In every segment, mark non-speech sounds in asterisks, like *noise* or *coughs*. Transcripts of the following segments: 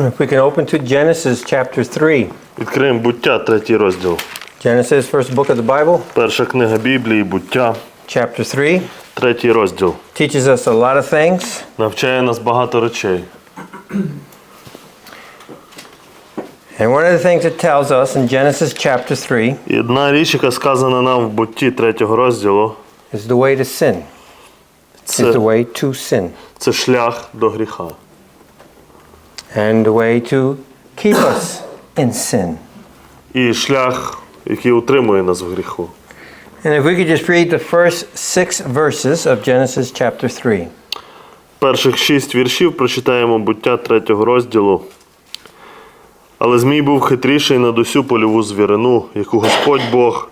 If we can open to Genesis chapter 3. Відкриємо буття, третій розділ. Genesis, first book of the Bible, Перша книга Біблії, буття, chapter 3. третій розділ. Teaches us a lot of things. Навчає нас багато речей. And one of the things it tells us in Genesis chapter 3 І одна річ, яка сказана нам в бутті третього розділу, is the way to sin. Is the це, way to sin. це шлях до гріха. And the way to keep *coughs* us in sin. І шлях, який утримує нас в гріху. And if we could just read the first six verses of Genesis chapter 3. Перших шість віршів прочитаємо буття третього розділу. Але Змій був хитріший над усю польову звірину, яку Господь Бог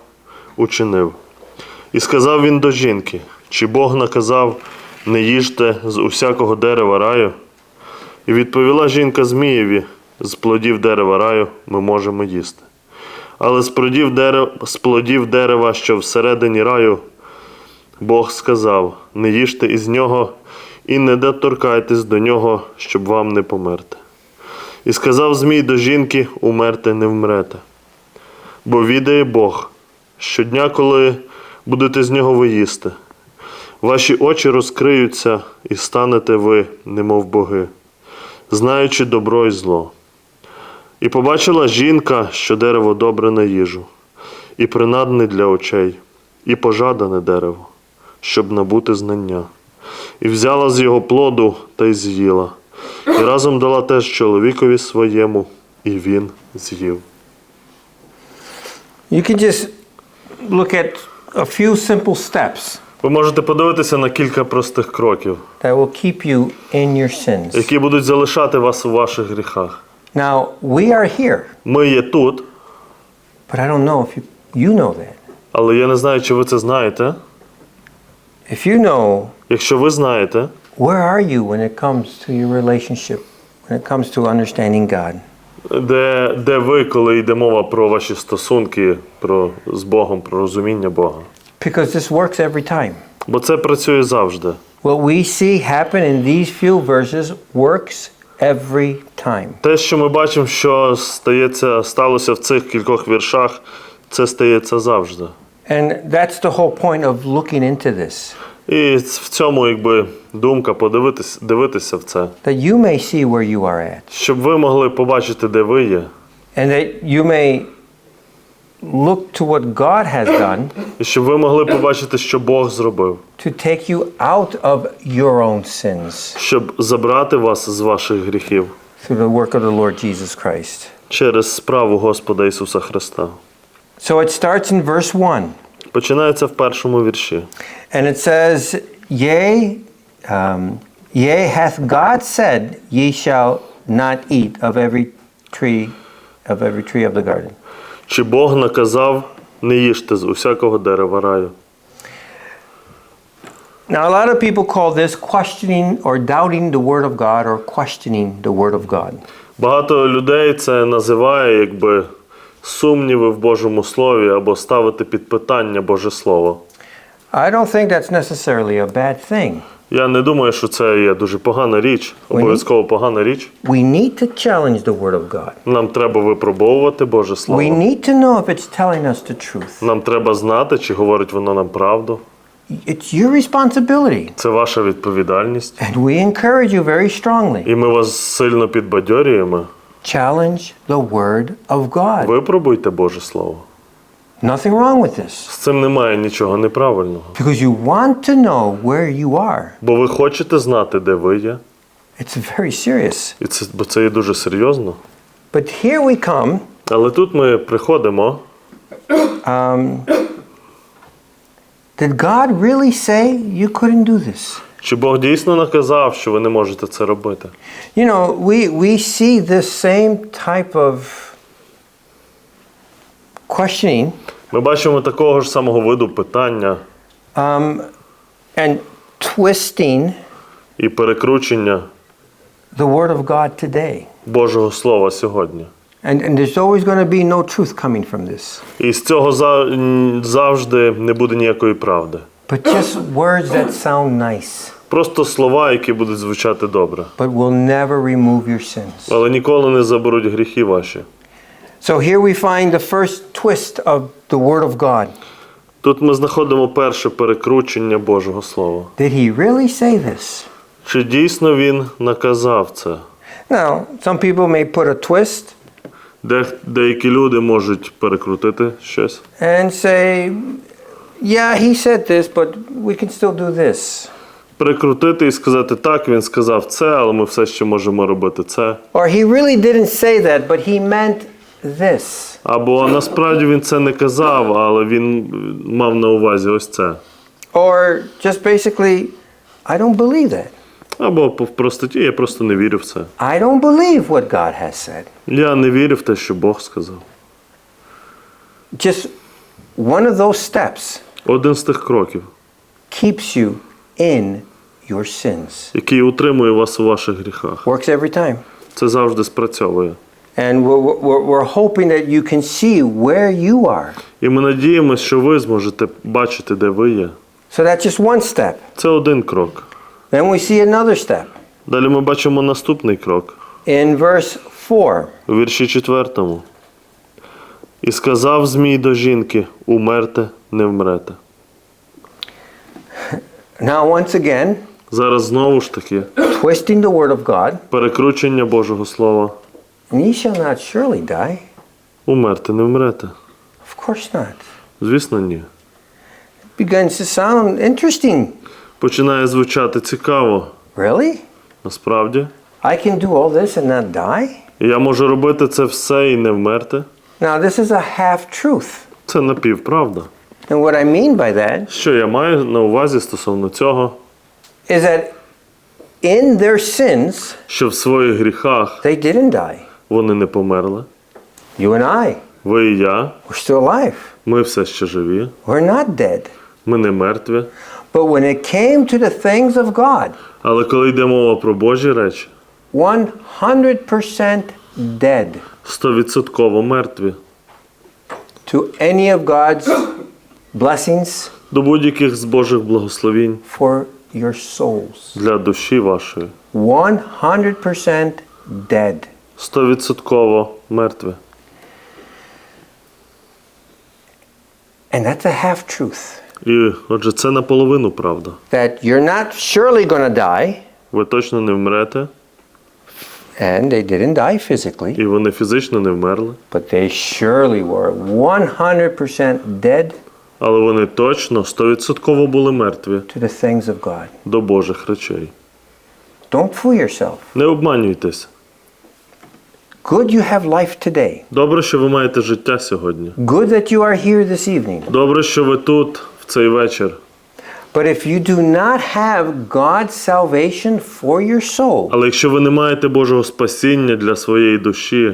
учинив. І сказав він до жінки: чи Бог наказав, не їжте з усякого дерева раю? І відповіла жінка Змієві: з плодів дерева раю ми можемо їсти. Але з плодів дерева, з плодів дерева, що всередині раю, Бог сказав: не їжте із нього і не доторкайтесь до нього, щоб вам не померти. І сказав Змій до жінки: умерти не вмрете. Бо відає Бог, щодня, коли будете з нього ви їсти, ваші очі розкриються, і станете ви, немов боги, знаючи добро і зло. І побачила жінка, що дерево добре на їжу, і принадне для очей, і пожадане дерево, щоб набути знання. І взяла з його плоду та й з'їла, і разом дала теж чоловікові своєму, і він з'їв. You can just look at a few simple steps Ви можете подивитися на кілька простих кроків, that will keep you in your sins. які будуть залишати вас у ваших гріхах. Now, we are here, Ми є тут, but I don't know if you, you know that. але я не знаю, чи ви це знаєте. If you know, Якщо ви знаєте, where are you when it comes to your relationship, when it comes to understanding God? де, де ви, коли йде мова про ваші стосунки про, з Богом, про розуміння Бога. Because this works every time. Бо це працює завжди. What we see happen in these few verses works every time. Те, що ми бачимо, що стається, сталося в цих кількох віршах, це стається завжди. And that's the whole point of looking into this. І в цьому, якби, думка подивитись, дивитися в це, That you may see where you are at. щоб ви могли побачити, де ви є, And that you may look to what God has done і щоб ви могли побачити, що Бог зробив, to take you out of your own sins щоб забрати вас з ваших гріхів through the work of the Lord Jesus Christ. через справу Господа Ісуса Христа. So it starts in verse 1. Починається в першому вірші. And it says, Yea, um, yea, hath God said, Ye shall not eat of every tree, of every tree of the garden. Чи Бог наказав не їжте з усякого дерева раю? Now, a lot of people call this questioning or doubting the Word of God or questioning the Word of God. Багато людей це називає якби сумніви в Божому Слові або ставити під питання Боже Слово. I don't think that's necessarily a bad thing. Я не думаю, що це є дуже погана річ, обов'язково погана річ. We need to challenge the Word of God. Нам треба випробовувати Боже We need to know if it's telling us the truth. Нам треба знати, чи говорить воно нам правду. It's your responsibility. Це ваша відповідальність. And we encourage you very strongly. І ми вас сильно підбадьорюємо. Challenge the Word of God. Випробуйте Боже Слово. Nothing wrong with this. З цим немає нічого неправильного. Because you want to know where you are. Бо ви хочете знати, де ви є. It's very serious. І це, бо це є дуже серйозно. But here we come. Але тут ми приходимо. Um, did God really say you couldn't do this? Чи Бог дійсно наказав, що ви не можете це робити? You know, we, we see this same type of questioning Ми бачимо такого ж самого виду питання um, and twisting і перекручення the Word of God today. Божого Слова сьогодні. And, and there's always going to be no truth coming from this, І з цього завжди не буде ніякої правди. but just words that sound nice. Просто слова, які будуть звучати добре. but will never remove your sins. Але ніколи не заберуть гріхи ваші. So here we find the first twist of the Word of God. Тут ми знаходимо перше перекручення Божого Слова. Did he really say this? Чи дійсно він наказав це? Now, some people may put a twist Де, деякі люди можуть перекрутити щось and say, yeah, he said this, but we can still do this. перекрутити і сказати, так, він сказав це, але ми все ще можемо робити це. Or he really didn't say that, but he meant this. Або насправді він це не казав, але він е, мав на увазі ось це. Or just basically, I don't believe that. Або в простоті, я просто не вірю в це. I don't believe what God has said. Я не вірю в те, що Бог сказав. Just one of those steps Один з тих кроків, keeps you in your sins. який утримує вас у ваших гріхах. Works every time. Це завжди спрацьовує. And we're, we're, we're hoping that you can see where you are. І ми надіємося, що ви зможете бачити, де ви є. So that's just one step. Це один крок. Then we see another step. Далі ми бачимо наступний крок In verse 4, у вірші четвертому. І сказав Змій до жінки: умерте, не вмрете. now once again, Зараз знову ж таки twisting the word of God, перекручення Божого Слова. And ye shall not surely die. Умерте, не вмрете. Of course not. Звісно, ні. Begins to sound interesting. Починає звучати цікаво. Really? Насправді, I can do all this and not die? Я можу робити це все і не вмерти. Now, this is a half truth. Це напівправда. And what I mean by that Що я маю на увазі стосовно цього? is that in their sins, Що в своїх гріхах they didn't die. Вони не померли. You and I, Ви і я, we're still alive. ми все ще живі, We're not dead. ми не мертві. But when it came to the things of God, Але коли йде мова про Божі речі, 100% dead стовідсотково мертві. to any of God's blessings До будь-яких з Божих благословінь for your souls. для душі вашої. 100% dead. Стовідсотково мертві. And that's a half truth. І отже, це наполовину правда. That you're not surely going to die, Ви точно не вмрете, and they didn't die physically, і вони фізично не вмерли, but they surely were 100% dead але вони точно стовідсотково були мертві to the things of God. до Божих речей. Don't fool yourself. Не обманюйтесь. Good you have life today. Добре, що ви маєте життя сьогодні. Good that you are here this evening. Добре, що ви тут в цей вечір. But if you do not have God's salvation for your soul, Але якщо ви не маєте Божого спасіння для своєї душі,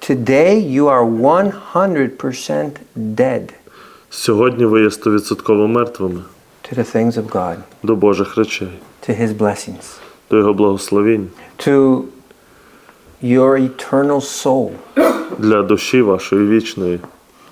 today you are 100% dead сьогодні ви є стовідсотково мертвими to the things of God, до Божих речей, to His blessings, до Його благословінь, to your eternal soul. для душі вашої вічної.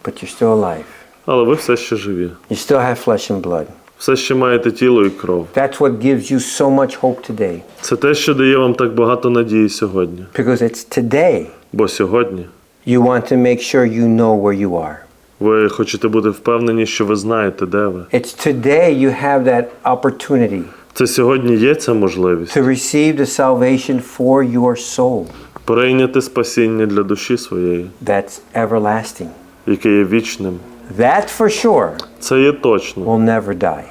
But you're still alive. Але ви все ще живі. You still have flesh and blood. Все ще маєте тіло і кров. That's what gives you so much hope today. Це те, що дає вам так багато надії сьогодні. Because it's today Бо сьогодні you want to make sure you know where you are. ви хочете бути впевнені, що ви знаєте, де ви. It's today you have that opportunity Це сьогодні є ця можливість to receive the salvation for your soul прийняти спасіння для душі своєї, that's everlasting. яке є вічним. That for sure Це є точно. will never die.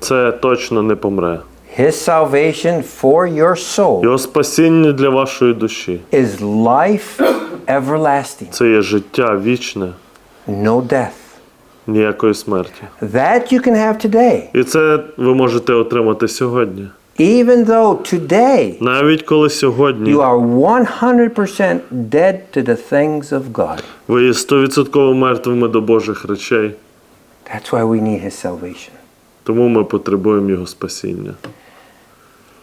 Це точно не помре. His salvation for your soul Його спасіння для вашої душі is life everlasting, це є життя вічне, no death. ніякої смерті. That you can have today, І це ви можете отримати сьогодні. Even though today Навіть коли сьогодні you are 100% dead to the things of God. ви є стовідсотково мертвими до Божих речей, That's why we need His salvation. тому ми потребуємо Його спасіння.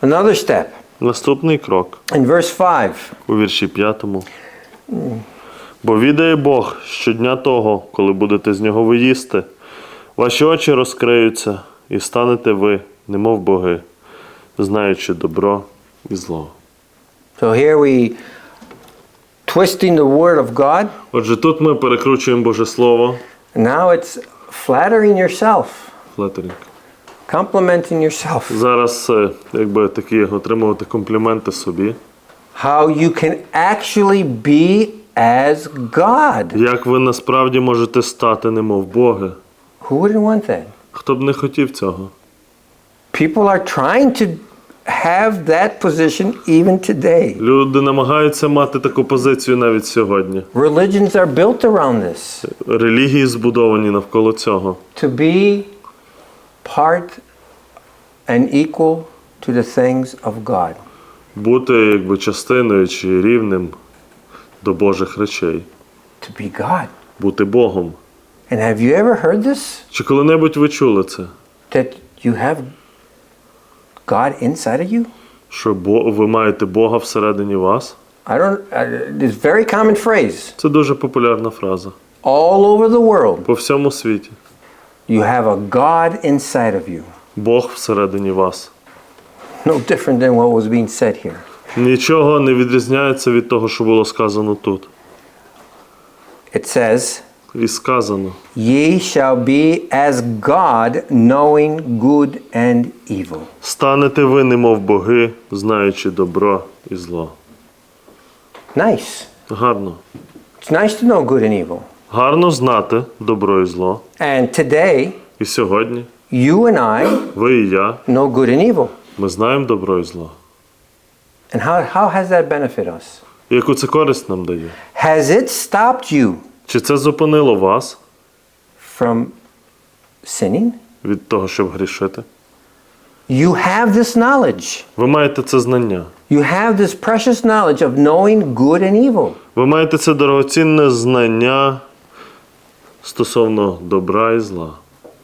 Another step Наступний крок in verse 5 у вірші п'ятому. Бо відає Бог щодня того, коли будете з нього виїсти, ваші очі розкриються, і станете ви, немов боги, знаючи добро і зло. So here we twisting the word of God. Отже, тут ми перекручуємо Боже Слово. Now it's flattering yourself, Флетерінг. complimenting yourself. Зараз якби такі отримувати компліменти собі. How you can actually be as God. Як ви насправді можете стати немов Боги? Who wouldn't want that? Хто б не хотів цього? People are trying to have that position even today. Люди намагаються мати таку позицію навіть сьогодні. Religions are built around this Релігії збудовані навколо цього. to be part and equal to the things of God. Бути якби частиною чи рівним до Божих речей. To be God. Бути Богом. And have you ever heard this? Чи коли-небудь ви чули це? That you have God inside of you? Що Бо- ви маєте Бога всередині вас? I don't, uh, it's very common phrase Це дуже популярна фраза. all over the world. По всьому світі. You have a God inside of you. Бог всередині вас. No different than what was being said here. Нічого не відрізняється від того, що було сказано тут. It says, І сказано: Ye shall be as God, knowing good and evil. станете ви, немов боги, знаючи добро і зло. Nice. Гарно. It's nice to know good and evil. Гарно знати добро і зло. And today, І сьогодні you and I ви і я, know good and evil. ми знаємо добро і зло. And how, how has that benefit us? Яку це користь нам дає? Has it stopped you Чи це зупинило вас from sinning? від того, щоб грішити? You have this knowledge. Ви маєте це знання. You have this precious knowledge of knowing good and evil. Ви маєте це дорогоцінне знання стосовно добра і зла.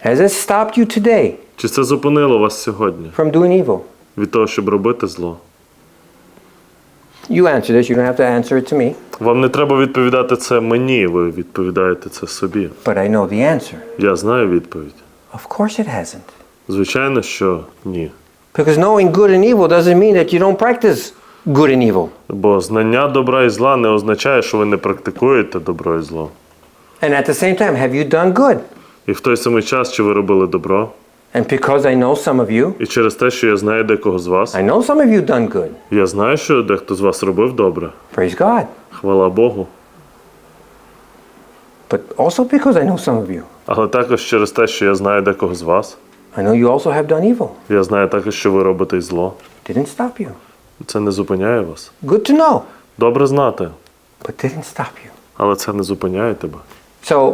Has it stopped you today Чи це зупинило вас сьогодні from doing evil? від того, щоб робити зло? You answer this. You don't have to answer it to me, Вам не треба відповідати це мені, ви відповідаєте це собі. but I know the answer. Я знаю відповідь. Of course it hasn't. Звичайно, що ні. Because knowing good and evil doesn't mean that you don't practice good and evil. Бо знання добра і зла не означає, що ви не практикуєте добро і зло. And at the same time, have you done good? І в той самий час, чи ви робили добро, And because I know some of you, і через те, що я знаю декого з вас, I know some of you done good. я знаю, що дехто з вас робив добре. Praise God. Хвала Богу. But also because I know some of you. Але також через те, що я знаю декого з вас, I know you also have done evil. я знаю також, що ви робите й зло. Didn't stop you. Це не зупиняє вас. Good to know, Добре знати, but didn't stop you. але це не зупиняє тебе. So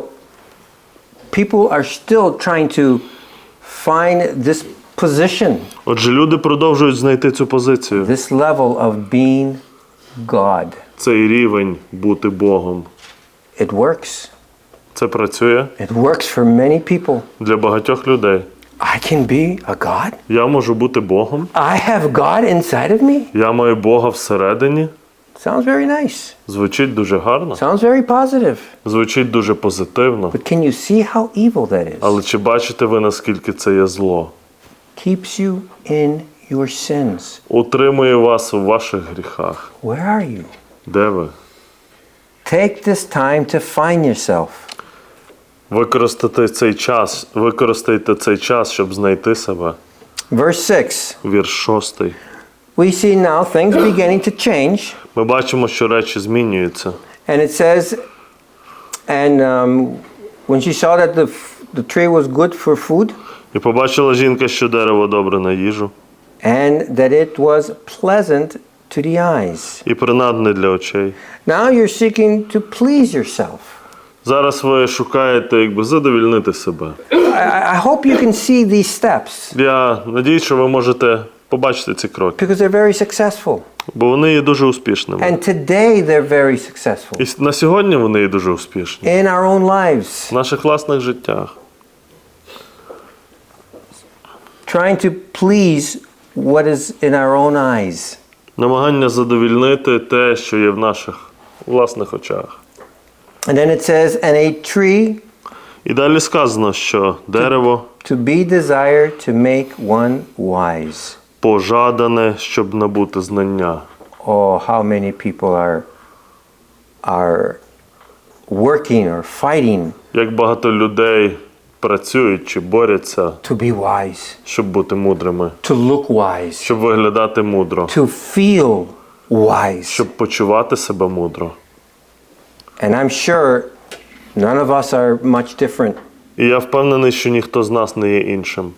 people are still trying to find this position, Отже, люди продовжують знайти цю позицію, this level of being God. цей рівень бути Богом. It works. Це працює It works for many people. для багатьох людей. I can be a God. Я можу бути Богом. I have God inside of me. Я маю Бога всередині. Sounds very nice. Звучить дуже гарно, Sounds very positive. звучить дуже позитивно. But can you see how evil that is? Але чи бачите ви, наскільки це є зло? Keeps you in your sins. Утримує вас у ваших гріхах. Where are you? Де ви? Take this time to find yourself. Використати цей час, використайте цей час, щоб знайти себе. Verse 6. Вірш шостий. We see now things beginning to change. Ми бачимо, що речі змінюються. And it says, and um, when she saw that the, the tree was good for food, І побачила жінка, що дерево добре на їжу, and that it was pleasant to the eyes. і принадне для очей. Now you're seeking to please yourself. Зараз ви шукаєте, якби задовільнити себе. I, I I hope you can see these steps Я надіюсь, що ви можете побачити ці кроки, because they're very successful. бо вони є дуже успішними. And today they're very successful І на сьогодні вони є дуже успішні in our own lives. в наших власних життях. Trying to please what is in our own eyes. Намагання задовільнити те, що є в наших власних очах. And then it says, and a tree І далі сказано, що дерево To be desired to make one wise. Пожадане, щоб набути знання. Oh, how many people are are working or fighting Як багато людей працюють чи борються, to be wise, щоб бути мудрими, to look wise, щоб виглядати мудро, to feel wise. щоб почувати себе мудро. And I'm sure none of us are much different. І я впевнений, що ніхто з нас не є іншим.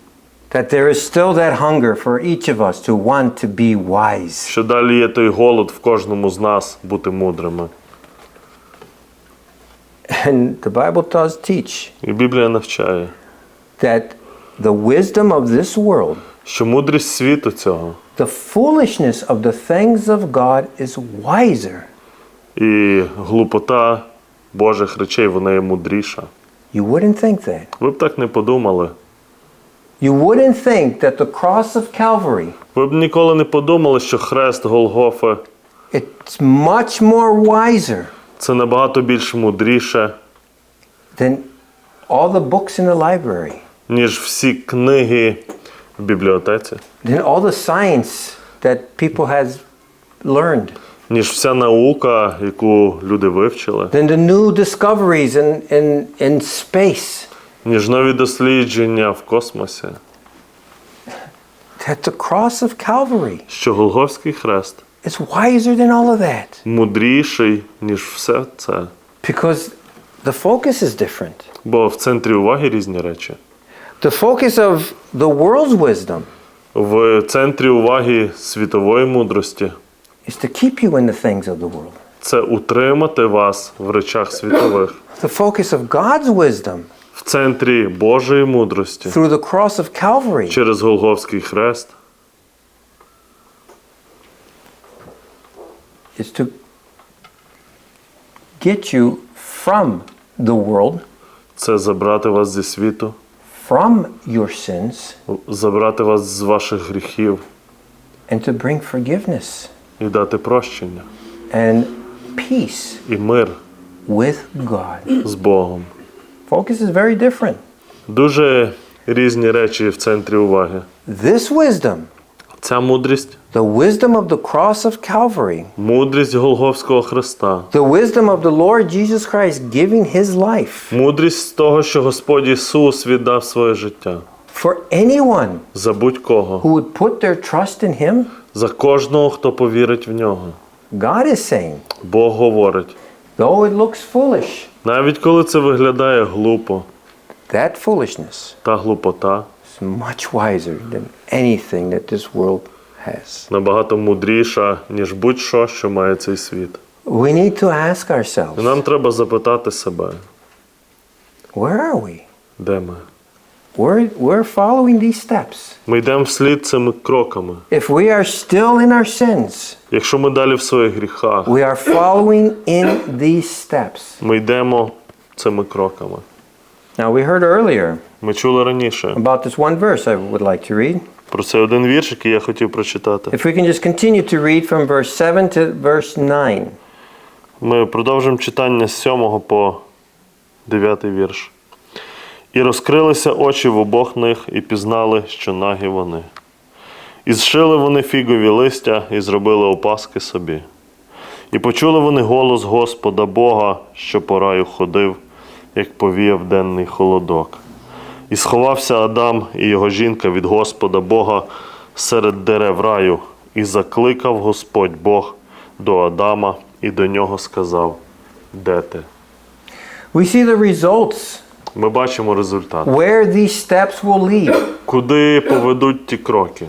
That there is still that hunger for each of us to want to be wise. Що далі є той голод в кожному з нас бути мудрими. And the Bible does teach І Біблія навчає, that the wisdom of this world, що мудрість світу цього the foolishness of the things of God is wiser. і глупота Божих речей, вона є мудріша. You wouldn't think that. Ви б так не подумали. You wouldn't think that the cross of Calvary Ви б ніколи не подумали, що хрест Голгофи it's much more wiser це набагато більш мудріше, than all the books in the library, ніж всі книги в бібліотеці, than all the science that people has learned, ніж вся наука, яку люди вивчили, than the new discoveries in, in, in space. Ніж нові дослідження в космосі, That the cross of Calvary що Голгофський хрест is wiser than all of that мудріший, ніж все це. because the focus is different. Бо в центрі уваги різні речі. The focus of the world's wisdom В центрі уваги світової мудрості is to keep you in the things of the world. це утримати вас в речах світових. The focus of God's wisdom центрі Божої мудрості. Through the cross of Calvary. Через Голгофський хрест. Is to get you from the world, це забрати вас зі світу, from your sins, забрати вас з ваших гріхів. And to bring forgiveness. І дати прощення. And peace і мир. with God. з Богом. Focus is very different. Дуже різні речі в центрі уваги. This wisdom, Ця мудрість, the wisdom of the cross of Calvary, мудрість Голгофського Христа, the wisdom of the Lord Jesus Christ giving his life мудрість того, що Господь Ісус віддав своє життя for anyone за будь-кого, who would put their trust in him. за кожного, хто повірить в нього. God is saying, Бог говорить, though it looks foolish, навіть коли це виглядає глупо, that foolishness та глупота is much wiser than anything that this world has. набагато мудріша, ніж будь-що, що має цей світ. We need to ask І ourselves, нам треба запитати себе, where are we? де ми. We're, we're following these steps. Ми йдемо вслід цими кроками. If we are still in our sins, Якщо ми далі в своїх гріхах, we are following in these steps. ми йдемо цими кроками. Now, we heard earlier Ми чули раніше about this one verse I would like to read. про цей один вірш, який я хотів прочитати. If we can just continue to read from verse 7 to verse 9. Ми продовжимо читання з 7 по 9 вірш. І розкрилися очі в обох них, і пізнали, що нагі вони. І зшили вони фігові листя і зробили опаски собі. І почули вони голос Господа Бога, що по раю ходив, як повіяв денний холодок. І сховався Адам і його жінка від Господа Бога серед дерев раю, і закликав Господь Бог до Адама і до нього сказав: Де ти? We see the results, Ми бачимо результат. where these steps will lead. Куди поведуть ті кроки?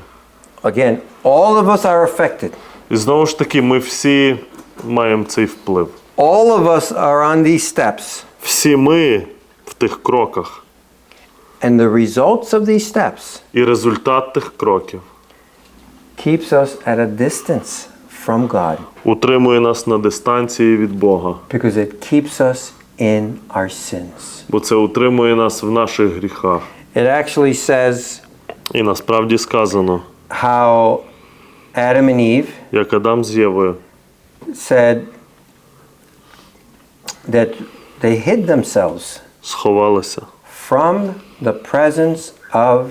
Again, all of us are affected. І знову ж таки, ми всі маємо цей вплив. All of us are on these steps. Всі ми в тих кроках. And the results of these steps І результат тих кроків keeps us at a distance from God утримує нас на дистанції від Бога, because it keeps us in our sins. бо це утримує нас в наших гріхах. It actually says І насправді сказано, how Adam and Eve як Адам з Євою said that they hid themselves сховалися from the presence of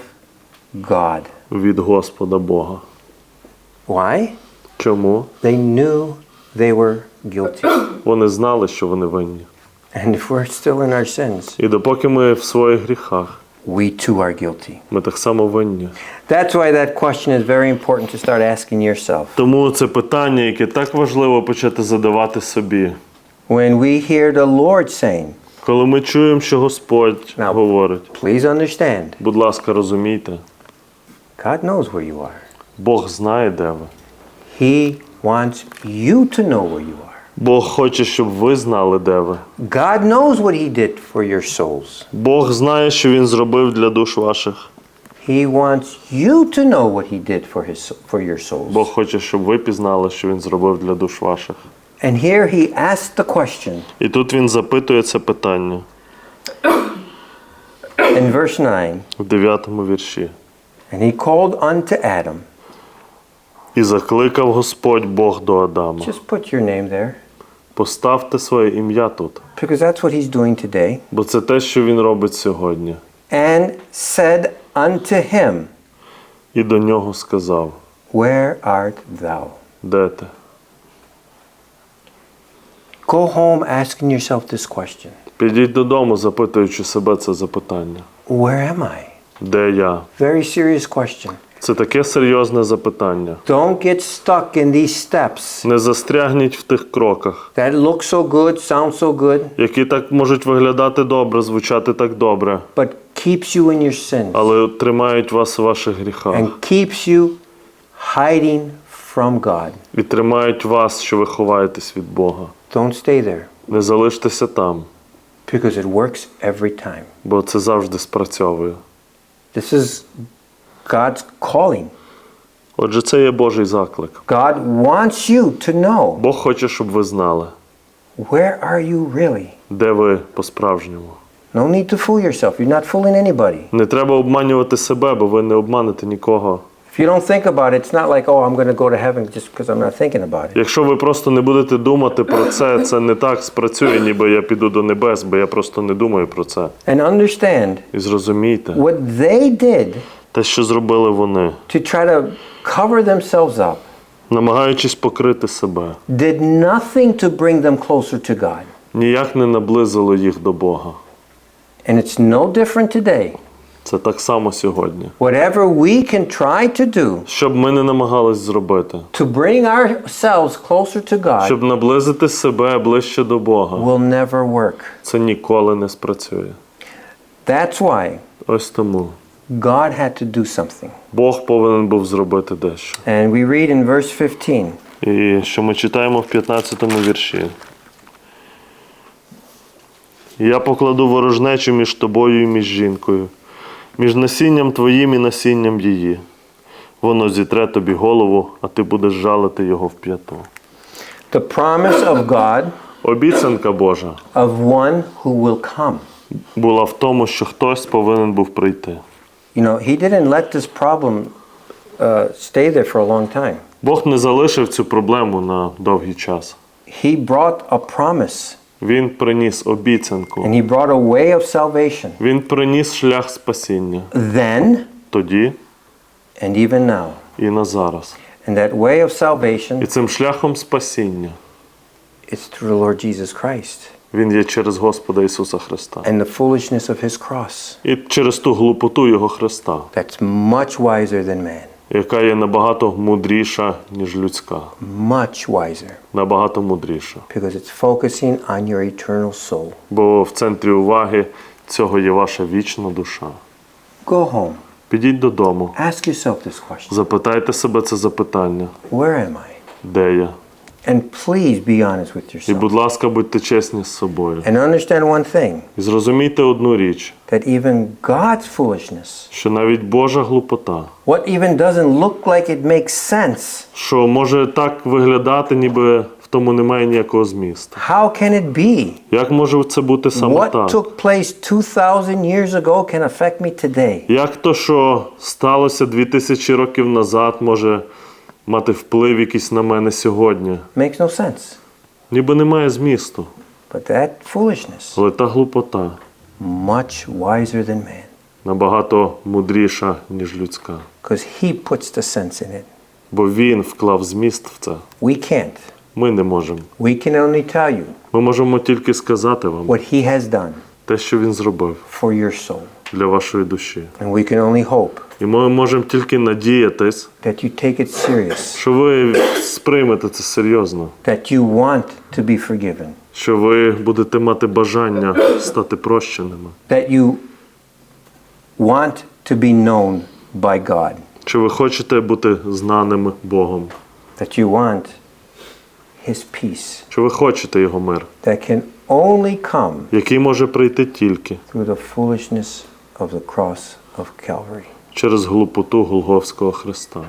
God. від Господа Бога. Why? Чому? They knew they were guilty. Вони знали, що вони винні. And if we're still in our sins, І допоки ми в своїх гріхах, we too are guilty. ми так само винні. That's why that question is very important to start asking yourself. Тому це питання, яке так важливо почати задавати собі. When we hear the Lord saying, Коли ми чуємо, що Господь Now- говорить, please understand, будь ласка, розумійте, God knows where you are. Бог знає, де ви. He wants you to know where you are. Бог хоче, щоб ви знали, де ви. God knows what He did for your souls. Бог знає, що Він зробив для душ ваших. He wants you to know what He did for, his, for your souls. Бог хоче, щоб ви пізнали, що Він зробив для душ ваших. And here He asks the question І тут він запитує це питання in verse 9 в 9 вірші. And He called unto Adam. І закликав Господь Бог до Адама. Just put your name there Поставте своє ім'я тут, because that's what He's doing today. бо це те, що він робить сьогодні. And said unto him, І до нього сказав: Where art thou? Де ти? Go home asking yourself this question Підіть додому, запитуючи себе це запитання. Where am I? Де я? Very serious question. Це таке серйозне запитання. Don't get stuck in these steps Не застрягніть в тих кроках, that look so good, sound so good, які так можуть виглядати добре, звучати так добре, but keeps you in your sins але тримають вас у ваших гріхах and keeps you hiding from God. і тримають вас, що ви ховаєтесь від Бога. Don't stay there Не залиштеся там, because it works every time. бо це завжди спрацьовує. This is God's calling. Отже, це є Божий заклик. God wants you to know Бог хоче, щоб ви знали, where are you really? де ви по-справжньому. No need to fool yourself. You're not fooling anybody. Не треба обманювати себе, бо ви не обманете нікого. If you don't think about it, it's not like, oh, I'm going to go to heaven just because I'm not thinking about it. Якщо ви просто не будете думати про це, це не так спрацює, ніби я піду до небес, бо я просто не думаю про це. And understand І зрозумійте, what they did те, що зробили вони, to try to cover themselves up намагаючись покрити себе, did nothing to bring them closer to God. ніяк не наблизило їх до Бога. And it's no different today. Це так само сьогодні. Whatever we can try to do Що б ми не намагались зробити, to bring ourselves closer to God щоб наблизити себе ближче до Бога, will never work. це ніколи не спрацює. That's why Ось тому God had to do something. Бог повинен був зробити дещо. And we read in verse 15 І що ми читаємо в 15 вірші. Я покладу ворожнечу між тобою і між жінкою, між насінням твоїм і насінням її. Воно зітре тобі голову, а ти будеш жалити його в п'яту. the promise of God Обіцянка Божа of one who will come. була в тому, що хтось повинен був прийти. You know, he didn't let this problem uh, stay there for a long time. Бог не залишив цю проблему на довгий час. He brought a promise Він приніс обіцянку. and he brought a way of salvation Він приніс шлях спасіння then тоді and even now. і на зараз. And that way of salvation І цим шляхом спасіння is through the Lord Jesus Christ він є через Господа Ісуса Христа. and the foolishness of his cross І через ту глупоту Його Христа, that's much wiser than man. яка є набагато мудріша, ніж людська. Much wiser Набагато мудріша. because it's focusing on your eternal soul. Бо в центрі уваги цього є ваша вічна душа. Go home. Підіть додому, Ask yourself this question запитайте себе це запитання, Where am I? де я? And please be honest with І, yourself. будь ласка, будьте чесні з собою. And understand one thing І зрозумійте одну річ, that even God's foolishness, що навіть Божа глупота, what even doesn't look like it makes sense, що може так виглядати, ніби в тому немає ніякого змісту. how can it be? Як може це бути саме What так? took place 2,000 years ago can affect me today. Як то, що сталося 2000 років назад, може мати вплив якийсь на мене сьогодні? Makes no sense. Ніби немає змісту. But that foolishness Але та глупота much wiser than man набагато мудріша, ніж людська. because he puts the sense in it. Бо він вклав зміст в це. We can't. Ми не можемо. We can only tell you Ми можемо тільки сказати вам what he has done те, що він зробив for your soul. для вашої душі. And we can only hope І ми можемо тільки надіятись, that you take it serious, що ви сприймете це серйозно, that you want to be forgiven, що ви будете мати бажання стати прощеними, that you want to be known by God, що ви хочете бути знаними Богом, that you want his peace. Що ви хочете його мир, that can only come який може прийти тільки. through the foolishness of the cross of Calvary. Через глупоту Голговського Христа.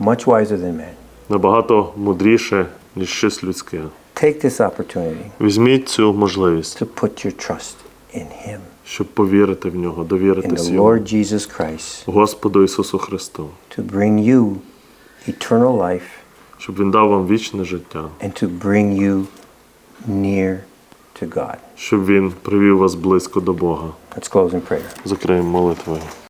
Much wiser than man. Набагато мудріше, ніж щось людське. Take this opportunity Візьміть цю можливість, to put your trust in him, щоб повірити в нього, in довіритись the йому, Lord Jesus Christ, Господу Ісусу Христу, to bring you eternal life щоб Він дав вам вічне життя, and to bring you near to God. щоб Він привів вас близько до Бога. Let's close in prayer. Закриємо молитвою.